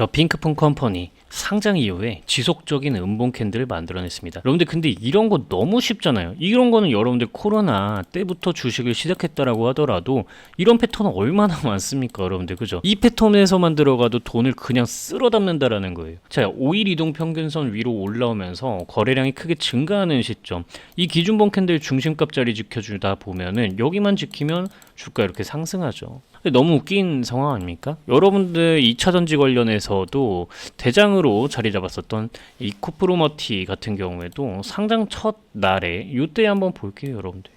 더 핑크폰 컴퍼니 상장 이후에 지속적인 음봉 캔들을 만들어냈습니다. 여러분들 근데 이런 거 너무 쉽잖아요. 이런 거는 여러분들 코로나 때부터 주식을 시작했다라고 하더라도 이런 패턴은 얼마나 많습니까, 여러분들 그죠? 이 패턴에서만 들어가도 돈을 그냥 쓸어 담는다라는 거예요. 자, 5일 이동 평균선 위로 올라오면서 거래량이 크게 증가하는 시점. 이 기준봉 캔들 중심값 자리 지켜주다 보면은 여기만 지키면 주가 이렇게 상승하죠. 너무 웃긴 상황 아닙니까? 여러분들 2차 전지 관련해서도 대장으로 자리 잡았었던 이 코프로머티 같은 경우에도 상장 첫 날에 요때 한번 볼게요, 여러분들.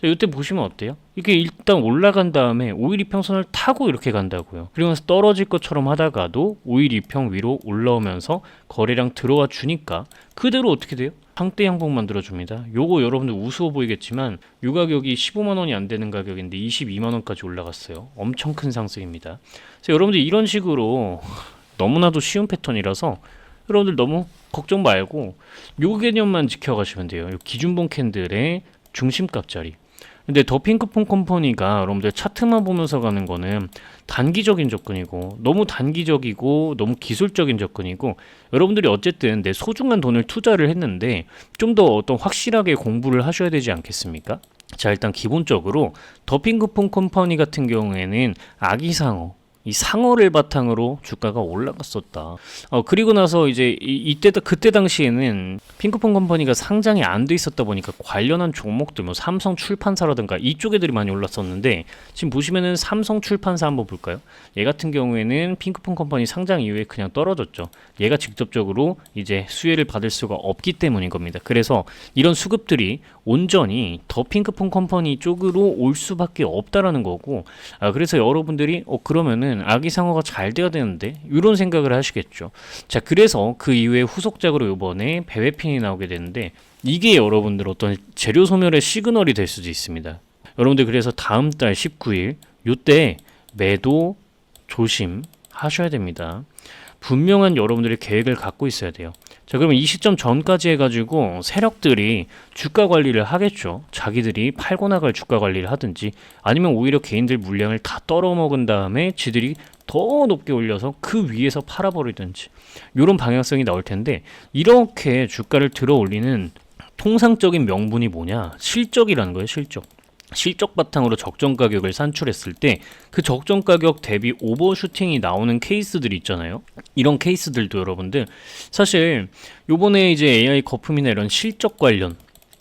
자, 요때 보시면 어때요? 이게 일단 올라간 다음에 5일 이평선을 타고 이렇게 간다고요. 그러면서 떨어질 것처럼 하다가도 5일 이평 위로 올라오면서 거래량 들어와 주니까 그대로 어떻게 돼요? 상대 양봉 만들어 줍니다. 요거 여러분들 우스워 보이겠지만 요 가격이 15만 원이 안 되는 가격인데 22만 원까지 올라갔어요. 엄청 큰 상승입니다. 그래서 여러분들 이런 식으로 너무나도 쉬운 패턴이라서 여러분들 너무 걱정 말고 요 개념만 지켜가시면 돼요. 요 기준봉 캔들의 중심값 자리. 근데 더 핑크폰 컴퍼니가 여러분들 차트만 보면서 가는 거는 단기적인 접근이고 너무 단기적이고 너무 기술적인 접근이고 여러분들이 어쨌든 내 소중한 돈을 투자를 했는데 좀 더 어떤 확실하게 공부를 하셔야 되지 않겠습니까? 자 일단 기본적으로 더 핑크폰 컴퍼니 같은 경우에는 아기상어 이 상어를 바탕으로 주가가 올라갔었다. 어 그리고 나서 이제 이, 이때 그때 당시에는 핑크폰 컴퍼니가 상장이 안 돼 있었다 보니까 관련한 종목들 뭐 삼성 출판사라든가 이쪽 애들이 많이 올랐었는데 지금 보시면은 삼성 출판사 한번 볼까요? 얘 같은 경우에는 핑크폰 컴퍼니 상장 이후에 그냥 떨어졌죠. 얘가 직접적으로 이제 수혜를 받을 수가 없기 때문인 겁니다. 그래서 이런 수급들이 온전히 더 핑크폰 컴퍼니 쪽으로 올 수밖에 없다라는 거고 아 그래서 여러분들이 어 그러면은 아기 상어가 잘 돼야 되는데 이런 생각을 하시겠죠. 자 그래서 그 이후에 후속작으로 이번에 배회핀이 나오게 되는데 이게 여러분들 어떤 재료 소멸의 시그널이 될 수도 있습니다. 여러분들 그래서 다음 달 19일 요때 매도 조심하셔야 됩니다. 분명한 여러분들의 계획을 갖고 있어야 돼요. 자, 그러면 이 시점 전까지 해가지고 세력들이 주가 관리를 하겠죠. 자기들이 팔고 나갈 주가 관리를 하든지 아니면 오히려 개인들 물량을 다 떨어먹은 다음에 지들이 더 높게 올려서 그 위에서 팔아버리든지 이런 방향성이 나올 텐데 이렇게 주가를 들어 올리는 통상적인 명분이 뭐냐? 실적이라는 거예요, 실적. 실적 바탕으로 적정 가격을 산출했을 때 그 적정 가격 대비 오버슈팅이 나오는 케이스들이 있잖아요. 이런 케이스들도 여러분들 사실 요번에 이제 AI 거품이나 이런 실적 관련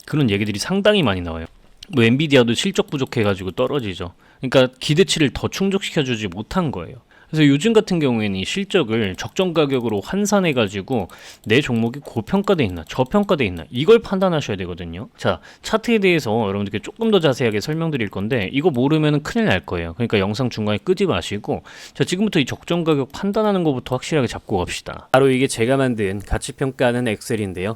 그런 얘기들이 상당히 많이 나와요. 뭐 엔비디아도 실적 부족해가지고 떨어지죠. 그러니까 기대치를 더 충족시켜주지 못한 거예요. 그래서 요즘 같은 경우에는 이 실적을 적정 가격으로 환산해 가지고 내 종목이 고평가돼 있나 저평가돼 있나 이걸 판단하셔야 되거든요. 자 차트에 대해서 여러분들께 조금 더 자세하게 설명드릴 건데 이거 모르면 큰일 날 거예요. 그러니까 영상 중간에 끄지 마시고 자 지금부터 이 적정 가격 판단하는 것부터 확실하게 잡고 갑시다. 바로 이게 제가 만든 가치 평가하는 엑셀인데요.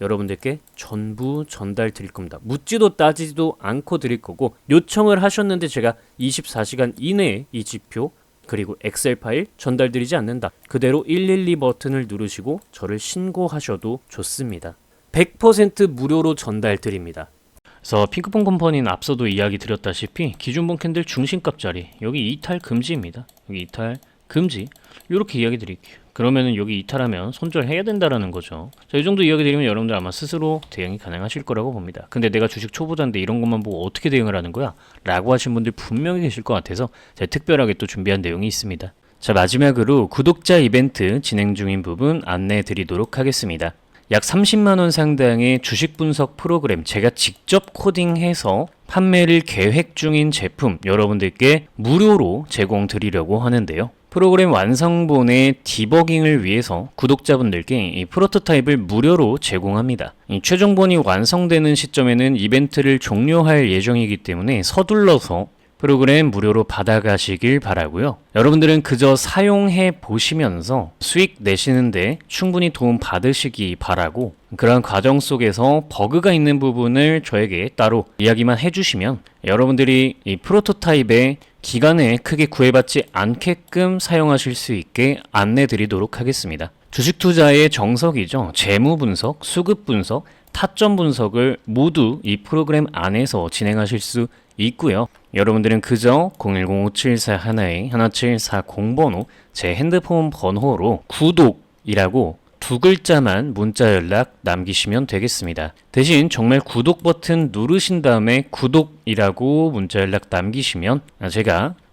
여러분들께 전부 전달 드릴 겁니다. 묻지도 따지지도 않고 드릴 거고 요청을 하셨는데 제가 24시간 이내에 이 지표 그리고 엑셀 파일 전달드리지 않는다. 그대로 112 버튼을 누르시고 저를 신고하셔도 좋습니다. 100% 무료로 전달 드립니다. 그래서 핑크퐁 컴퍼니는 앞서도 이야기 드렸다시피 기준봉 캔들 중심값 자리 여기 이탈 금지입니다. 여기 이탈 금지 이렇게 이야기 드릴게요. 그러면은 여기 이탈하면 손절해야 된다라는 거죠. 자, 이 정도 이야기 드리면 여러분들 아마 스스로 대응이 가능하실 거라고 봅니다. 근데 내가 주식 초보자인데 이런 것만 보고 어떻게 대응을 하는 거야? 라고 하신 분들 분명히 계실 것 같아서 제가 특별하게 또 준비한 내용이 있습니다. 자, 마지막으로 구독자 이벤트 진행 중인 부분 안내해 드리도록 하겠습니다. 약 30만 원 상당의 주식 분석 프로그램 제가 직접 코딩해서 판매를 계획 중인 제품 여러분들께 무료로 제공 드리려고 하는데요. 프로그램 완성본의 디버깅을 위해서 구독자분들께 이 프로토타입을 무료로 제공합니다. 이 최종본이 완성되는 시점에는 이벤트를 종료할 예정이기 때문에 서둘러서 프로그램 무료로 받아가시길 바라고요. 여러분들은 그저 사용해 보시면서 수익 내시는데 충분히 도움 받으시기 바라고 그런 과정 속에서 버그가 있는 부분을 저에게 따로 이야기만 해주시면 여러분들이 이 프로토타입의 기간에 크게 구애받지 않게끔 사용하실 수 있게 안내 드리도록 하겠습니다. 주식 투자의 정석이죠. 재무 분석, 수급 분석, 타점 분석을 모두 이 프로그램 안에서 진행하실 수 있고요. 여러분들은 그저 010-5741 하나에 1740번호 제 핸드폰 번호로 구독이라고 두 글자만 문자 연락 남기시면 되겠습니다. 대신 정말 구독 버튼 누르신 다음에 구독이라고 문자 연락 남기시면 제가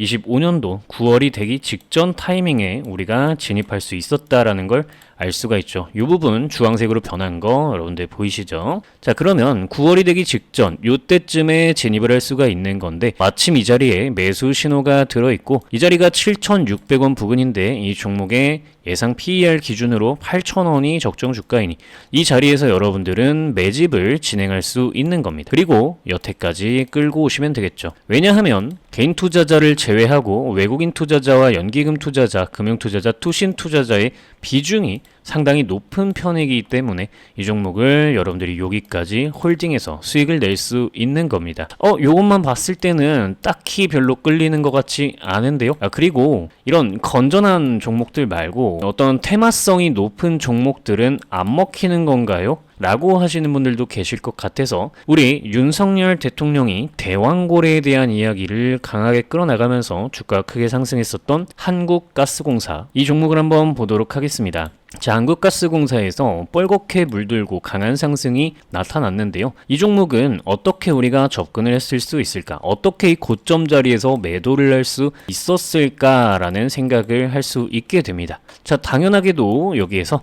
25년도 9월이 되기 직전 타이밍에 우리가 진입할 수 있었다라는 걸 알 수가 있죠. 이 부분 주황색으로 변한 거 여러분들 보이시죠? 자 그러면 9월이 되기 직전 요때쯤에 진입을 할 수가 있는 건데 마침 이 자리에 매수 신호가 들어있고 이 자리가 7,600원 부근인데 이 종목의 예상 PER 기준으로 8,000원이 적정 주가이니 이 자리에서 여러분들은 매집을 진행할 수 있는 겁니다. 그리고 여태까지 끌고 오시면 되겠죠. 왜냐하면 개인 투자자를 제외하고 외국인 투자자와 연기금 투자자, 금융 투자자, 투신 투자자의 비중이 상당히 높은 편이기 때문에 이 종목을 여러분들이 여기까지 홀딩해서 수익을 낼 수 있는 겁니다. 어, 요것만 봤을 때는 딱히 별로 끌리는 것 같지 않은데요. 아, 그리고 이런 건전한 종목들 말고 어떤 테마성이 높은 종목들은 안 먹히는 건가요? 라고 하시는 분들도 계실 것 같아서 우리 윤석열 대통령이 대왕고래에 대한 이야기를 강하게 끌어나가면서 주가가 크게 상승했었던 한국가스공사 이 종목을 한번 보도록 하겠습니다. 자, 한국가스공사에서 뻘겋게 물들고 강한 상승이 나타났는데요. 이 종목은 어떻게 우리가 접근을 했을 수 있을까? 어떻게 이 고점 자리에서 매도를 할 수 있었을까라는 생각을 할 수 있게 됩니다. 자, 당연하게도 여기에서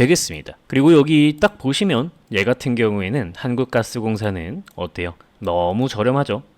되겠습니다. 그리고 여기 딱 보시면 얘 같은 경우에는 한국가스공사는 어때요? 너무 저렴하죠.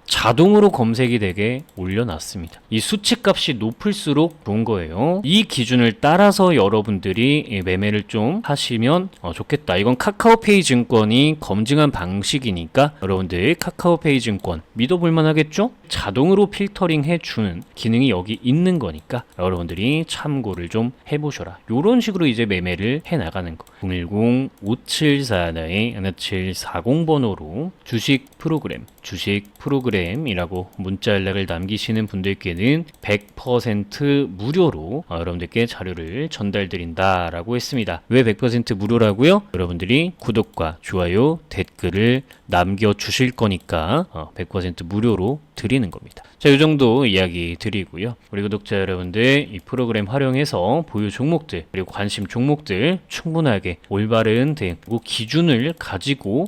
자동으로 검색이 되게 올려놨습니다. 이 수치값이 높을수록 좋은 거예요. 이 기준을 따라서 여러분들이 이 매매를 좀 하시면 어, 좋겠다. 이건 카카오페이 증권이 검증한 방식이니까 여러분들 카카오페이 증권 믿어볼 만 하겠죠? 자동으로 필터링 해주는 기능이 여기 있는 거니까 여러분들이 참고를 좀 해보셔라. 이런 식으로 이제 매매를 해 나가는 거. 010-5741-1740 번호로 주식 프로그램, 주식 프로그램이라고 문자 연락을 남기시는 분들께는 100% 무료로 어, 여러분들께 자료를 전달드린다라고 했습니다. 왜 100% 무료라고요? 여러분들이 구독과 좋아요, 댓글을 남겨주실 거니까 어, 100% 무료로 드리는 겁니다. 자, 이 정도 이야기 드리고요. 우리 구독자 여러분들 이 프로그램 활용해서 보유 종목들 그리고 관심 종목들 충분하게 올바른 대응 기준을 가지고